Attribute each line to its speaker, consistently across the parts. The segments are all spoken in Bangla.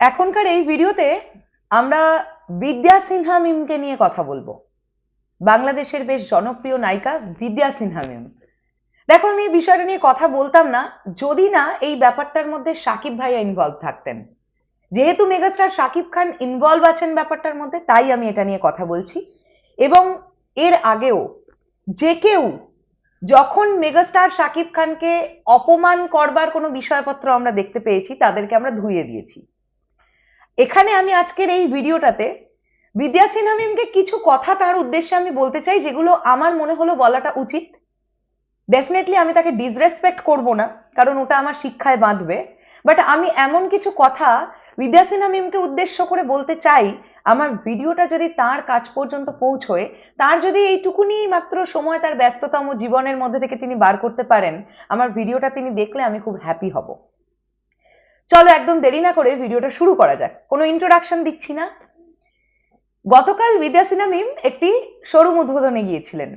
Speaker 1: এখনকার এই ভিডিওতে আমরা বিদ্যা সিনহা মিমকে নিয়ে কথা বলব। বাংলাদেশের বেশ জনপ্রিয় নায়িকা বিদ্যা সিনহা মিম। দেখো, আমি এই বিষয়টা নিয়ে কথা বলতাম না, যদি না এই ব্যাপারটার মধ্যে সাকিব ভাইয়া ইনভলভ থাকতেন। যেহেতু মেগাস্টার সাকিব খান ইনভলভ আছেন ব্যাপারটার মধ্যে, তাই আমি এটা নিয়ে কথা বলছি। এবং এর আগেও যে কেউ যখন মেগাস্টার সাকিব খানকে অপমান করবার কোনো বিষয়পত্র আমরা দেখতে পেয়েছি, তাদেরকে আমরা ধুইয়ে দিয়েছি। এখানে আমি আজকের এই ভিডিওটাতে বিদ্যা সিনহা মিমকে কিছু কথা তার উদ্দেশ্যে আমি বলতে চাই, যেগুলো আমার মনে হলো বলাটা উচিত। ডেফিনেটলি আমি তাকে ডিসরেসপেক্ট করব না, কারণ ওটা আমার শিক্ষায় বাঁধবে। বাট আমি এমন কিছু কথা বিদ্যা সিনহা মিমকে উদ্দেশ্য করে বলতে চাই, আমার ভিডিওটা যদি তার কাজ পর্যন্ত পৌঁছয়, তার যদি এইটুকুনি মাত্র সময় তার ব্যস্ততম জীবনের মধ্যে থেকে তিনি বার করতে পারেন, আমার ভিডিওটা তিনি দেখলে আমি খুব হ্যাপি হব। চলো একদম দেরি না করে ভিডিওটা শুরু করা যাক। কোনো ইন্ট্রোডাকশন দিচ্ছি না? গতকাল বিদ্যা সিনহা মিম একটি শোরুম উদ্বোধনে গিয়েছিলেন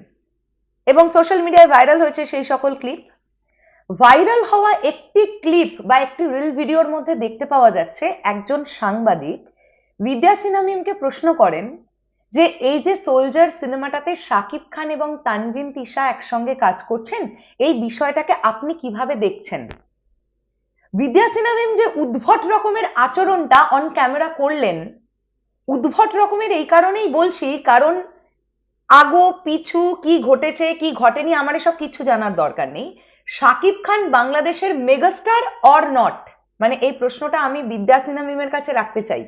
Speaker 1: এবং সোশ্যাল মিডিয়ায় ভাইরাল হয়েছে সেই সকল ক্লিপ ভাইরাল হওয়া একটি ক্লিপ বা একটি রিল ভিডিওর মধ্যে দেখতে পাওয়া যাচ্ছে একজন সাংবাদিক। বিদ্যা সিনহা মিমকে প্রশ্ন করেন যে, এই যে সোলজার সিনেমাটাতে শাকিব খান এবং তানজিন তিশা একসঙ্গে কাজ করছেন, এই বিষয়টাকে আপনি কীভাবে দেখছেন? বিদ্যা সিনহা মিম যে উদ্ভট রকমের আচরণটা অন ক্যামেরা করলেন, উদ্ভট রকমের এই কারণেই বলছি, কারণ আগো, পিছু, কি ঘটেছে, কি ঘটেনি, আমার এসব কিছু জানার দরকার নেই। শাকিব খান বাংলাদেশের মেগাস্টার অর নট মানে এই প্রশ্নটা আমি বিদ্যা সিনহা মিমের কাছে রাখতে চাই।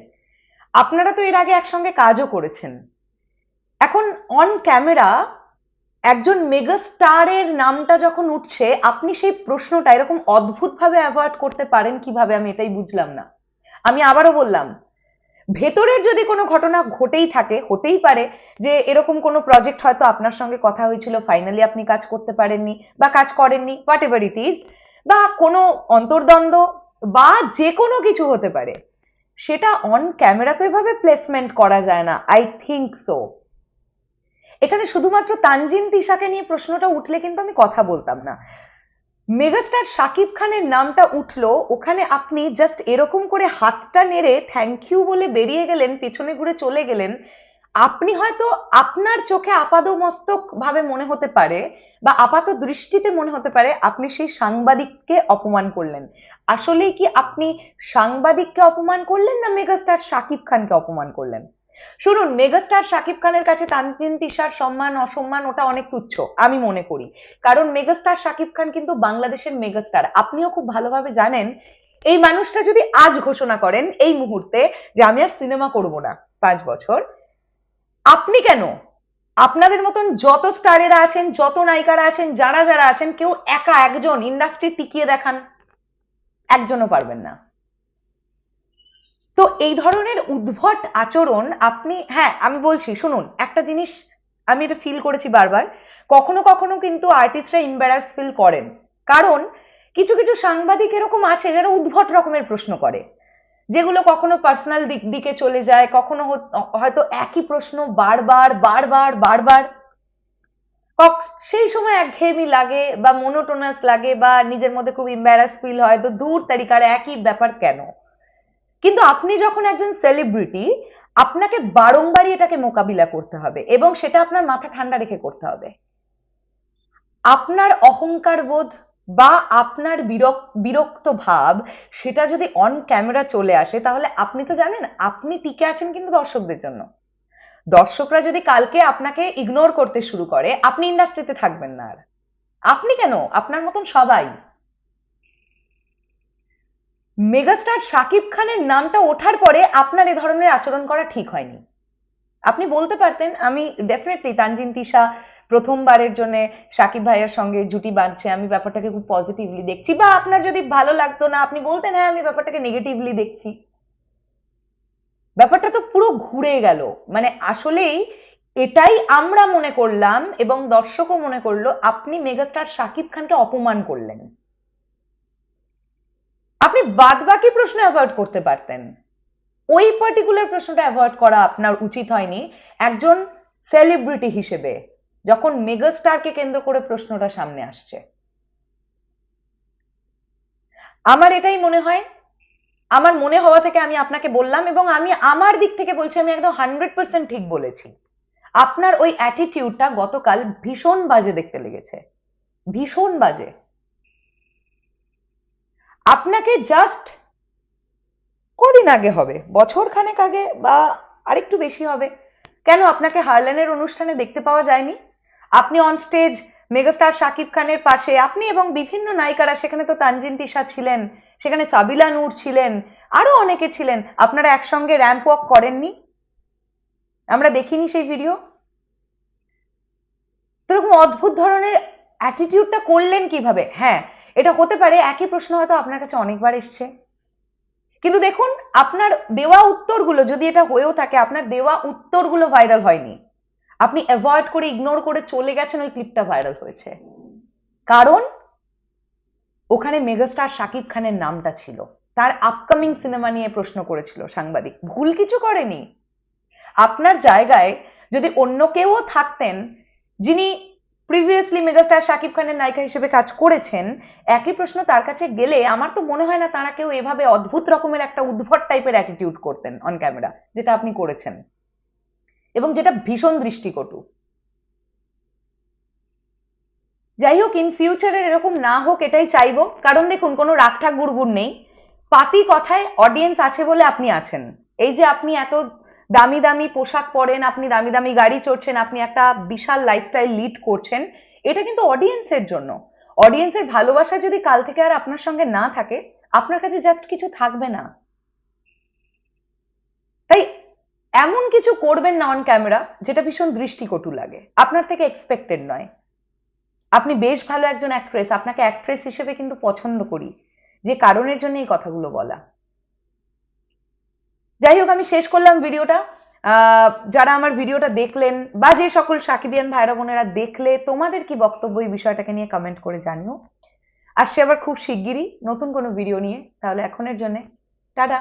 Speaker 1: আপনারা তো এর আগে একসঙ্গে কাজও করেছেন। এখন অন ক্যামেরা একজন মেগা মেগাস্টারের নামটা যখন উঠছে, আপনি সেই প্রশ্নটা এরকম অদ্ভুতভাবে অ্যাভয়েড করতে পারেন কীভাবে? আমি এটাই বুঝলাম না। আমি আবারও বললাম, ভেতরের যদি কোনো ঘটনা ঘটেই থাকে, হতেই পারে যে এরকম কোনো প্রজেক্ট হয়তো আপনার সঙ্গে কথা হয়েছিল ফাইনালি আপনি কাজ করতে পারেননি বা কাজ করেননি হোয়াট এভার ইট ইজ বা কোনো অন্তর্দ্বন্দ্ব বা যে কোনো কিছু হতে পারে, সেটা অন ক্যামেরা তো এভাবে প্লেসমেন্ট করা যায় না আই থিঙ্ক সো এখানে শুধুমাত্র তানজিন তিশাকে নিয়ে প্রশ্নটা উঠলে কিন্তু আমি কথা বলতাম না। মেগাস্টার শাকিব খানের নামটা উঠল, ওখানে আপনি জাস্ট এরকম করে হাতটা নেড়ে থ্যাংক ইউ বলে বেরিয়ে গেলেন, পেছনে ঘুরে চলে গেলেন, আপনি হয়তো আপনার চোখে আপাদমস্তক ভাবে মনে হতে পারে বা আপাত দৃষ্টিতে মনে হতে পারে আপনি সেই সাংবাদিককে অপমান করলেন। আসলেই কি আপনি সাংবাদিককে অপমান করলেন না মেগাস্টার শাকিব খানকে অপমান করলেন? শুনুন, মেগাস্টার শাকিব খানের কাছে তানজিন, তিশার সম্মান, অসম্মান, ওটা অনেক তুচ্ছ, আমি মনে করি। কারণ মেগাস্টার শাকিব খান কিন্তু বাংলাদেশের মেগাস্টার। আপনিও খুব ভালোভাবে জানেন, এই মানুষটা যদি আজ ঘোষণা করেন এই মুহূর্তে যে আমি আর সিনেমা করব না পাঁচ বছর, আপনি কেন? আপনাদের মতন যত স্টারেরা আছেন, যত নায়িকারা আছেন, যারা যারা আছেন, কেউ একা একজন ইন্ডাস্ট্রি টিকিয়ে দেখান, একজনও পারবেন না। তো এই ধরনের উদ্ভট আচরণ আপনি হ্যাঁ আমি বলছি, শুনুন, একটা জিনিস আমি এটা ফিল করেছি বারবার, কখনো কখনো কিন্তু আর্টিস্টরা ইম্বারাস ফিল করেন। কারণ কিছু কিছু সাংবাদিক এরকম আছে যারা উদ্ভট রকমের প্রশ্ন করে, যেগুলো কখনো পার্সোনাল দিক, দিকে চলে যায়, কখনো হয়তো একই প্রশ্ন বারবার বারবার বারবার। সেই সময় একঘেয়েমি লাগে বা মোনোটোনাস লাগে বা নিজের মধ্যে খুব ইম্বারাস ফিল হয়, তো দূর তারিকার একই ব্যাপার কেন? কিন্তু আপনি যখন একজন সেলিব্রিটি আপনাকে বারংবারই এটাকে মোকাবিলা করতে হবে এবং সেটা আপনার মাথা ঠান্ডা রেখে করতে হবে। আপনার অহংকার বোধ বা আপনার বিরক্ত ভাব, সেটা যদি অন ক্যামেরা চলে আসে, তাহলে আপনি তো জানেন, আপনি টিকে আছেন কিন্তু দর্শকদের জন্য। দর্শকরা যদি কালকে আপনাকে ইগনোর করতে শুরু করে, আপনি ইন্ডাস্ট্রিতে থাকবেন না আর। আপনি কেন? আপনার মতন সবাই। মেগাস্টার শাকিব খানের নামটা ওঠার পরে আপনার এ ধরনের আচরণ করা ঠিক হয়নি। আপনি বলতে পারতেন, আমি ডেফিনেটলি তানজিন তিশা প্রথমবারের জন্য সাকিব ভাইয়ের সঙ্গে জুটি বাঁধছে, আমি ব্যাপারটাকে খুব পজিটিভলি দেখছি। বা আপনার যদি ভালো লাগতো না, আপনি বলতেন হ্যাঁ আমি ব্যাপারটাকে নেগেটিভলি দেখছি। ব্যাপারটা তো পুরো ঘুরে গেল। মানে আসলেই এটাই আমরা মনে করলাম এবং দর্শকও মনে করল, আপনি মেগাস্টার শাকিব খানকে অপমান করলেন। আপনি বাদ বাকি প্রশ্ন অ্যাভয়েড করতে পারতেন। ওই পার্টিকুলার প্রশ্নটা অ্যাভয়েড করা আপনার উচিত হয়নি একজন সেলিব্রিটি হিসেবে, যখন মেগাস্টারকে কেন্দ্র করে প্রশ্নটা সামনে আসছে। আমার এটাই মনে হয়, আমার মনে হওয়া থেকে আমি আপনাকে বললাম এবং আমি আমার দিক থেকে বলছি, আমি একদম হান্ড্রেড পার্সেন্ট ঠিক বলেছি। আপনার ওই অ্যাটিটিউডটা গতকাল ভীষণ বাজে দেখতে লেগেছে। ভীষণ বাজে। আপনাকে জাস্ট কদিন আগে হবে, বছর খানেক আগে বা আরেকটু বেশি হবে। কেন আপনাকে হারল্যানের অনুষ্ঠানে দেখতে পাওয়া যায়নি? আপনি অন স্টেজ মেগাস্টার শাকিব খানের পাশে, আপনি এবং বিভিন্ন নায়িকারা, সেখানে তো তানজিন তিশা ছিলেন, সেখানে সাবিলা নূর ছিলেন, আরও অনেকে ছিলেন। আপনারা একসঙ্গে র্যাম্প ওয়াক করেননি? আমরা দেখিনি সেই ভিডিও তো এরকম অদ্ভুত ধরনের অ্যাটিটিউডটা করলেন কীভাবে? হ্যাঁ এটা হতে পারে, একই প্রশ্ন হয়তো আপনার কাছে অনেকবার এসছে। কিন্তু দেখুন, আপনার দেওয়া উত্তরগুলো যদি এটা হয়েও থাকে, আপনার দেওয়া উত্তরগুলো ভাইরাল হয়নি। আপনি অ্যাভয়েড করে ইগনোর করে চলে গেছেন, ওই ক্লিপটা ভাইরাল হয়েছে। কারণ ওখানে মেগাস্টার শাকিব খানের নামটা ছিল। তার আপকামিং সিনেমা নিয়ে প্রশ্ন করেছিল সাংবাদিক। ভুল কিছু করেনি। আপনার জায়গায় যদি অন্য কেউও থাকতেন, যিনি প্রিভিয়াসলি মেগাস্টার শাকিব খানের নায়িকা হিসেবে কাজ করেছেন, একই প্রশ্ন তার কাছে গেলে আমার তো মনে হয় না তারা কেউ এভাবে অদ্ভুত রকমের একটা উদ্ভট টাইপের অ্যাটিটিউড করতেন অন ক্যামেরা যেটা আপনি করেছেন। এবং যেটা ভীষণ দৃষ্টিকটু। যাই হোক ইন ফিউচারের এরকম না হোক এটাই চাইব। কারণ দেখুন, কোনো রাগঠাক গুড়গুড় নেই। পাতি কথায় অডিয়েন্স আছে বলে আপনি আছেন। এই যে আপনি এত দামি দামি পোশাক পরেন, আপনি দামি দামি গাড়ি চড়ছেন, আপনি একটা বিশাল লাইফস্টাইল লিড করছেন, এটা কিন্তু অডিয়েন্সের জন্য। অডিয়েন্সের ভালোবাসা যদি কাল থেকে আর আপনার সঙ্গে না থাকে, আপনার কাছে জাস্ট কিছু থাকবে না। তাই এমন কিছু করবেন না অন ক্যামেরা যেটা ভীষণ দৃষ্টিকটু লাগে। আপনার থেকে এক্সপেক্টেড নয়। আপনি বেশ ভালো একজন অ্যাক্ট্রেস আপনাকে অ্যাক্ট্রেস হিসেবে কিন্তু পছন্দ করি। যে কারণের জন্য এই কথাগুলো বলা। যাই হোক আমি শেষ করলাম ভিডিওটা। যারা আমার ভিডিওটা দেখলেন বা যে সকল সাকিবিয়ান ভাইরা বোনেরা দেখলে, তোমাদের কি বক্তব্য এই বিষয়টাকে নিয়ে কমেন্ট করে জানিও। আসছে আবার খুব শিগগিরই নতুন কোনো ভিডিও নিয়ে। তাহলে এখনের জন্যে, টাটা।